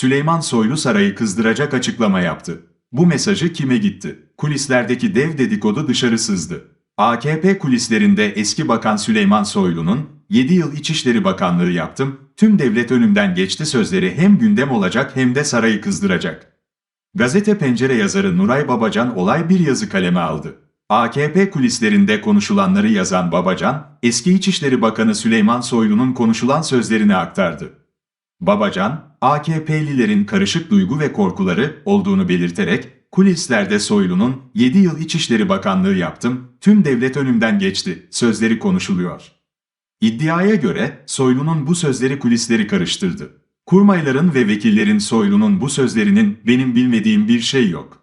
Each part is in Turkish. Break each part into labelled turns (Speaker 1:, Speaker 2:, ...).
Speaker 1: Süleyman Soylu sarayı kızdıracak açıklama yaptı. Bu mesajı kime gitti? Kulislerdeki dev dedikodu dışarı sızdı. AKP kulislerinde eski bakan Süleyman Soylu'nun 7 yıl İçişleri Bakanlığı yaptım, tüm devlet önümden geçti sözleri hem gündem olacak hem de sarayı kızdıracak. Gazete Pencere yazarı Nuray Babacan olay bir yazı kaleme aldı. AKP kulislerinde konuşulanları yazan Babacan, eski İçişleri Bakanı Süleyman Soylu'nun konuşulan sözlerini aktardı. Babacan, AKP'lilerin karışık duygu ve korkuları olduğunu belirterek, kulislerde Soylu'nun 7 yıl İçişleri Bakanlığı yaptım, tüm devlet önümden geçti sözleri konuşuluyor. İddiaya göre Soylu'nun bu sözleri kulisleri karıştırdı. Kurmayların ve vekillerin Soylu'nun bu sözlerinin benim bilmediğim bir şey yok.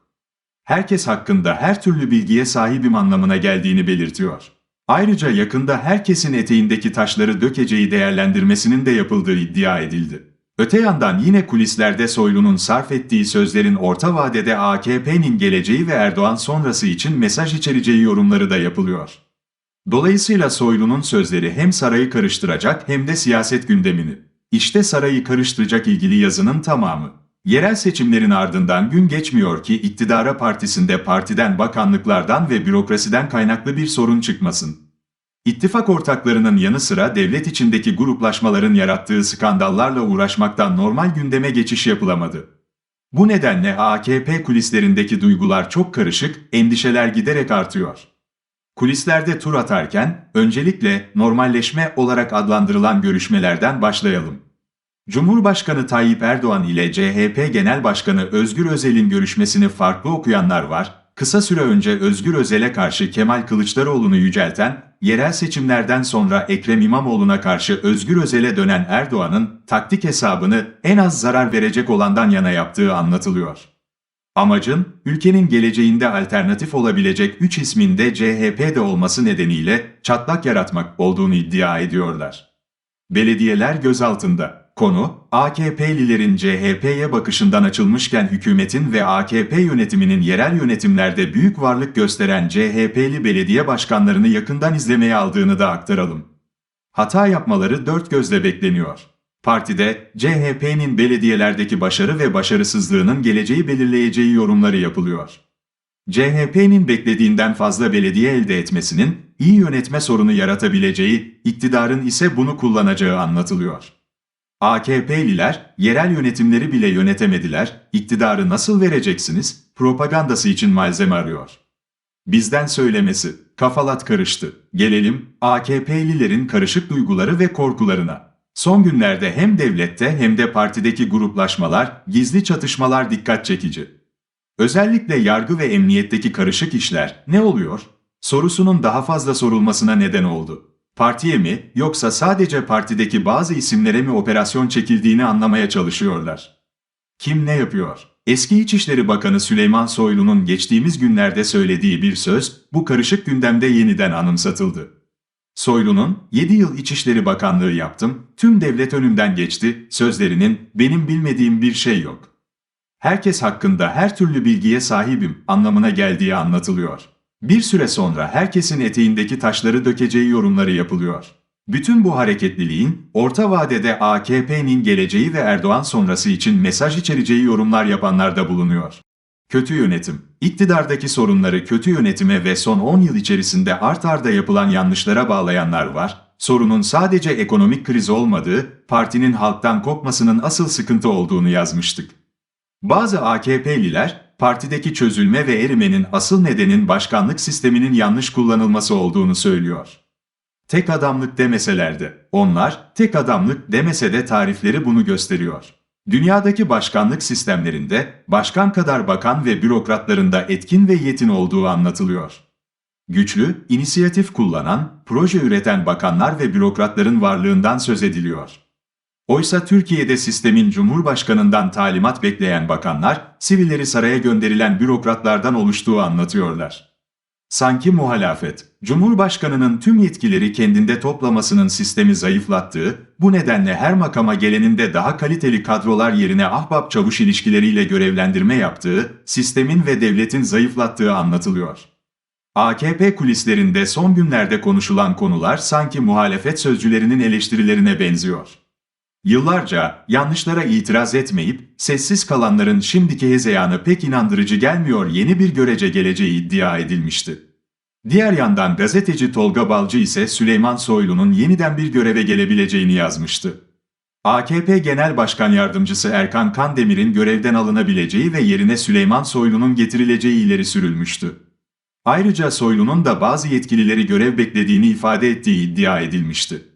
Speaker 1: Herkes hakkında her türlü bilgiye sahibim anlamına geldiğini belirtiyor. Ayrıca yakında herkesin eteğindeki taşları dökeceği değerlendirmesinin de yapıldığı iddia edildi. Öte yandan yine kulislerde Soylu'nun sarf ettiği sözlerin orta vadede AKP'nin geleceği ve Erdoğan sonrası için mesaj içereceği yorumları da yapılıyor. Dolayısıyla Soylu'nun sözleri hem sarayı karıştıracak hem de siyaset gündemini. İşte sarayı karıştıracak ilgili yazının tamamı. Yerel seçimlerin ardından gün geçmiyor ki iktidara partisinde partiden bakanlıklardan ve bürokrasiden kaynaklı bir sorun çıkmasın. İttifak ortaklarının yanı sıra devlet içindeki gruplaşmaların yarattığı skandallarla uğraşmaktan normal gündeme geçiş yapılamadı. Bu nedenle AKP kulislerindeki duygular çok karışık, endişeler giderek artıyor. Kulislerde tur atarken öncelikle normalleşme olarak adlandırılan görüşmelerden başlayalım. Cumhurbaşkanı Tayyip Erdoğan ile CHP Genel Başkanı Özgür Özel'in görüşmesini farklı okuyanlar var. Kısa süre önce Özgür Özel'e karşı Kemal Kılıçdaroğlu'nu yücelten, yerel seçimlerden sonra Ekrem İmamoğlu'na karşı Özgür Özel'e dönen Erdoğan'ın taktik hesabını en az zarar verecek olandan yana yaptığı anlatılıyor. Amacın, ülkenin geleceğinde alternatif olabilecek 3 ismin de CHP'de olması nedeniyle çatlak yaratmak olduğunu iddia ediyorlar. Belediyeler gözaltında. Konu, AKP'lilerin CHP'ye bakışından açılmışken hükümetin ve AKP yönetiminin yerel yönetimlerde büyük varlık gösteren CHP'li belediye başkanlarını yakından izlemeye aldığını da aktaralım. Hata yapmaları dört gözle bekleniyor. Partide CHP'nin belediyelerdeki başarı ve başarısızlığının geleceği belirleyeceği yorumları yapılıyor. CHP'nin beklediğinden fazla belediye elde etmesinin iyi yönetme sorunu yaratabileceği, iktidarın ise bunu kullanacağı anlatılıyor. AKP'liler yerel yönetimleri bile yönetemediler, iktidarı nasıl vereceksiniz? Propagandası için malzeme arıyor. Bizden söylemesi, kafalat karıştı. Gelelim AKP'lilerin karışık duyguları ve korkularına. Son günlerde hem devlette hem de partideki gruplaşmalar, gizli çatışmalar dikkat çekici. Özellikle yargı ve emniyetteki karışık işler ne oluyor? Sorusunun daha fazla sorulmasına neden oldu. Partiye mi yoksa sadece partideki bazı isimlere mi operasyon çekildiğini anlamaya çalışıyorlar. Kim ne yapıyor? Eski İçişleri Bakanı Süleyman Soylu'nun geçtiğimiz günlerde söylediği bir söz bu karışık gündemde yeniden anımsatıldı. Soylu'nun 7 yıl İçişleri Bakanlığı yaptım, tüm devlet önümden geçti sözlerinin benim bilmediğim bir şey yok. Herkes hakkında her türlü bilgiye sahibim anlamına geldiği anlatılıyor. Bir süre sonra herkesin eteğindeki taşları dökeceği yorumları yapılıyor. Bütün bu hareketliliğin orta vadede AKP'nin geleceği ve Erdoğan sonrası için mesaj içereceği yorumlar yapanlar da bulunuyor. Kötü yönetim. İktidardaki sorunları kötü yönetime ve son 10 yıl içerisinde art arda yapılan yanlışlara bağlayanlar var. Sorunun sadece ekonomik kriz olmadığı, partinin halktan kopmasının asıl sıkıntı olduğunu yazmıştık. Bazı AKP'liler, partideki çözülme ve erimenin asıl nedenin başkanlık sisteminin yanlış kullanılması olduğunu söylüyor. Tek adamlık demeseler de, onlar tek adamlık demese de tarifleri bunu gösteriyor. Dünyadaki başkanlık sistemlerinde başkan kadar bakan ve bürokratların da etkin ve yetin olduğu anlatılıyor. Güçlü, inisiyatif kullanan, proje üreten bakanlar ve bürokratların varlığından söz ediliyor. Oysa Türkiye'de sistemin Cumhurbaşkanından talimat bekleyen bakanlar, sivilleri saraya gönderilen bürokratlardan oluştuğu anlatıyorlar. Sanki muhalefet, Cumhurbaşkanının tüm yetkileri kendinde toplamasının sistemi zayıflattığı, bu nedenle her makama geleninde daha kaliteli kadrolar yerine ahbap çavuş ilişkileriyle görevlendirme yaptığı, sistemin ve devletin zayıflattığı anlatılıyor. AKP kulislerinde son günlerde konuşulan konular sanki muhalefet sözcülerinin eleştirilerine benziyor. Yıllarca yanlışlara itiraz etmeyip sessiz kalanların şimdiki hezeyanı pek inandırıcı gelmiyor yeni bir görece geleceği iddia edilmişti. Diğer yandan gazeteci Tolga Balcı ise Süleyman Soylu'nun yeniden bir göreve gelebileceğini yazmıştı. AKP Genel Başkan Yardımcısı Erkan Kandemir'in görevden alınabileceği ve yerine Süleyman Soylu'nun getirileceği ileri sürülmüştü. Ayrıca Soylu'nun da bazı yetkilileri görev beklediğini ifade ettiği iddia edilmişti.